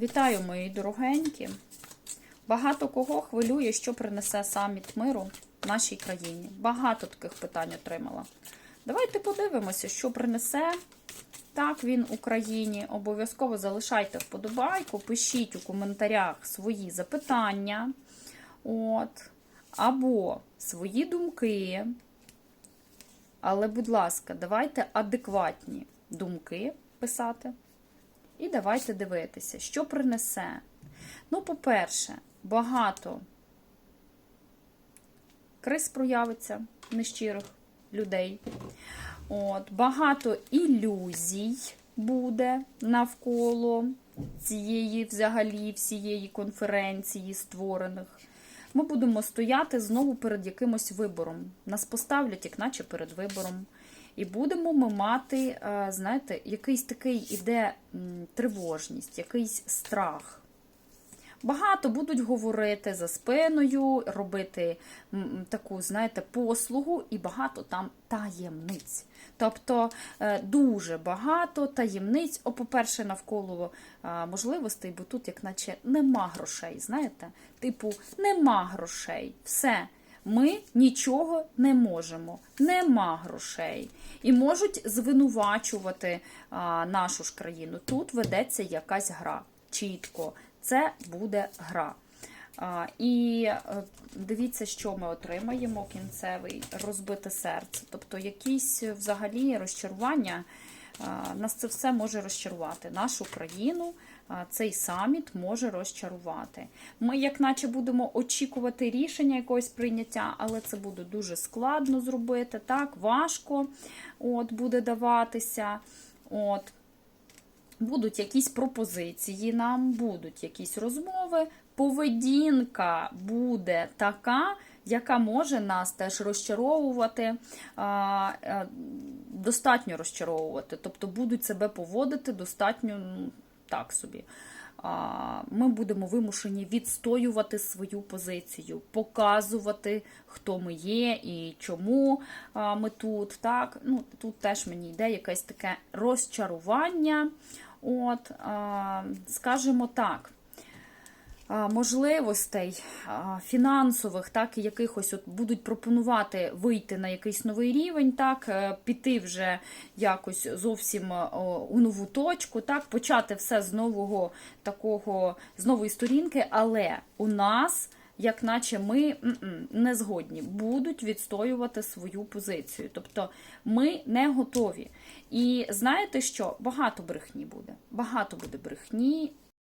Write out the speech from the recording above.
Вітаю, мої дорогенькі. Багато кого хвилює, що принесе саміт миру нашій країні. Багато таких питань отримала. Давайте подивимося, що принесе так він Україні. Обов'язково залишайте вподобайку, пишіть у коментарях свої запитання. От. Або свої думки. Але, будь ласка, давайте адекватні думки писати. І давайте дивитися, що принесе. Ну, по-перше, багато криз проявиться нещирих людей. От, Багато ілюзій буде навколо цієї взагалі всієї конференції створених. Ми будемо стояти знову перед якимось вибором. Нас поставлять, як наче перед вибором. І будемо ми мати, е, знаєте, якийсь такий іде тривожність, якийсь страх. Багато будуть говорити за спиною, робити таку, знаєте, послугу, і багато там таємниць. Тобто е, дуже багато таємниць, о, по-перше, навколо е, можливостей, бо тут, як наче, нема грошей. Знаєте? Типу, нема грошей. Все. Ми нічого не можемо, нема грошей. І можуть звинувачувати а, нашу ж країну. Тут ведеться якась гра. Чітко, це буде гра. А, і е, дивіться, що ми отримаємо кінцевий розбите серце. Тобто якісь взагалі розчарування. Нас це все може розчарувати. Нашу країну цей саміт може розчарувати. Ми, як наче, будемо очікувати рішення якогось прийняття, але це буде дуже складно зробити. Так, важко от, буде даватися. От. Будуть якісь пропозиції нам, будуть якісь розмови. Поведінка буде така, яка може нас теж розчаровувати, е, достатньо розчаровувати. Тобто будуть себе поводити достатньо ну, так собі. Ми будемо вимушені відстоювати свою позицію, показувати, хто ми є і чому ми тут. Так? Ну, Тут теж мені йде якесь таке розчарування. От, Скажімо так. Можливостей фінансових, так і якихось от будуть пропонувати вийти на якийсь новий рівень, так е, піти вже якось зовсім е, у нову точку, так почати все з нового такого з нової сторінки, але у нас. Як наче ми не згодні, будуть відстоювати свою позицію. Тобто ми не готові. І знаєте що? Багато брехні буде. Багато буде брехні,